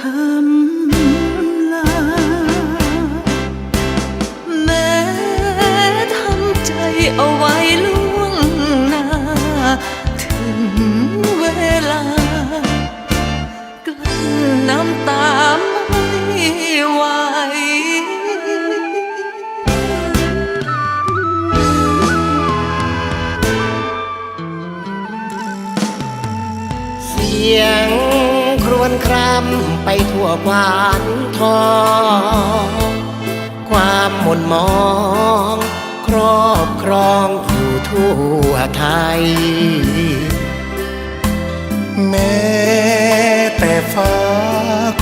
คำ วญครำไปทั่วควานทองความหม่นมอง ครอบครองอยู่ทั่วไทย แม้แต่ฟ้า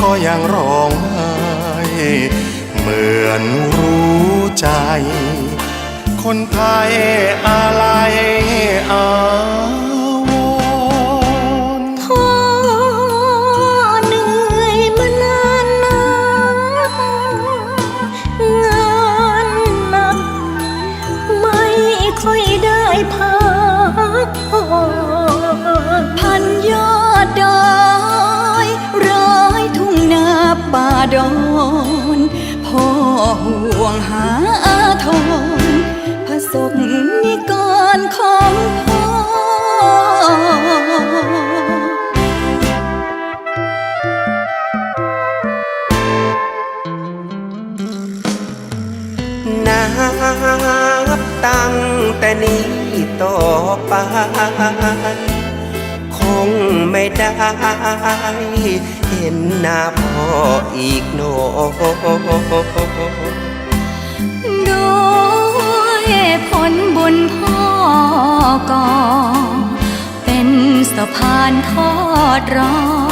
ก็ยังร้องไห้เหมือนรู้ใจ คนไทยอะไรอา ห่วงหาอาทรผสมนิกรของพ่อนับตั้งแต่นี้ต่อไป คงไม่ได้เห็นหน้าพ่ออีกโน ด้วยผลบุญพ่อก่อเป็นสะพานทอดรอ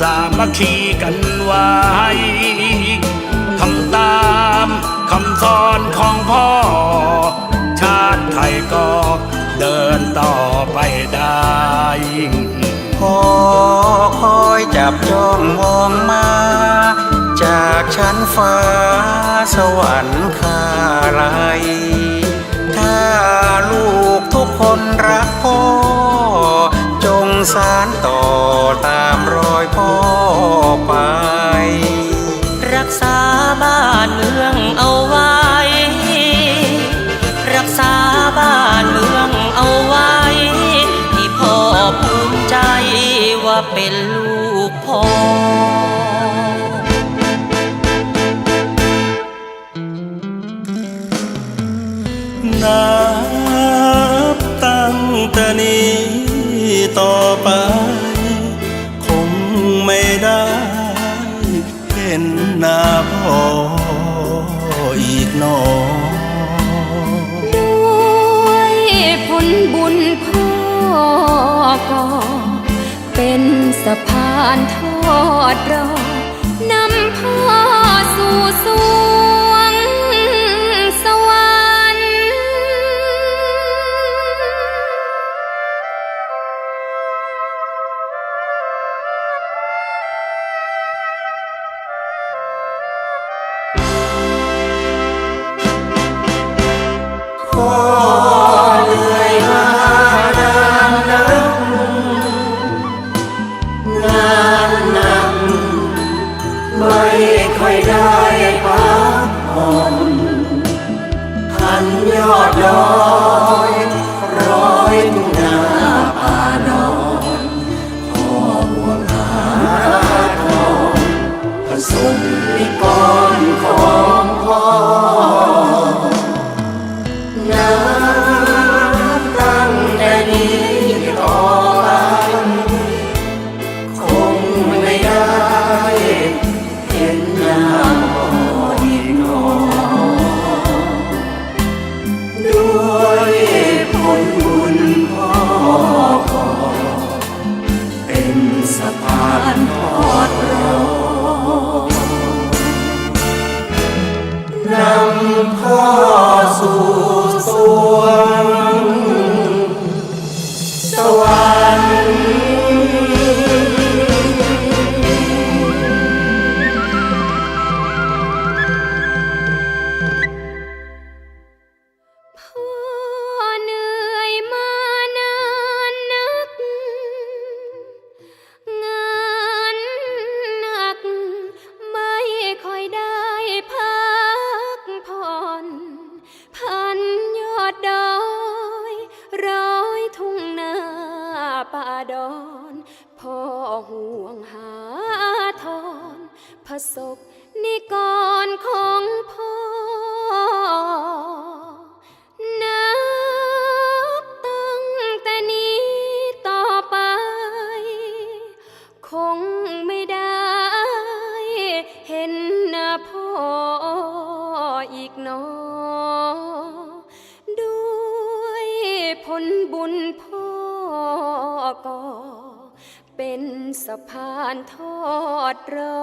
สามัคคีกันไว้ทำตามคำสอนของพ่อ ชาติไทยก็เดินต่อไปได้พ่อคอยจับจ้องมองมา จากชั้นฟ้าสวรรค์คาไรถ้าลูกทุกคนรักพ่อ จงสารต่อ นับตั้งแต่นี้ต่อไป คงไม่ได้เห็นหน้าพ่ออีกนอด้วยผลบุญพ่อก่อเป็นสะพานทอดรอนำพ่อสู่ส ได้พักผ่อนพันยอดดอย ป่าดอนพ่อห่วงหาทอนผสกนิกรของพ่อนับตั้งแต่นี้ต่อไป คงไม่ได้เห็นหน้าพ่ออีกหนอด้วย เป็นสะพานทอดรอ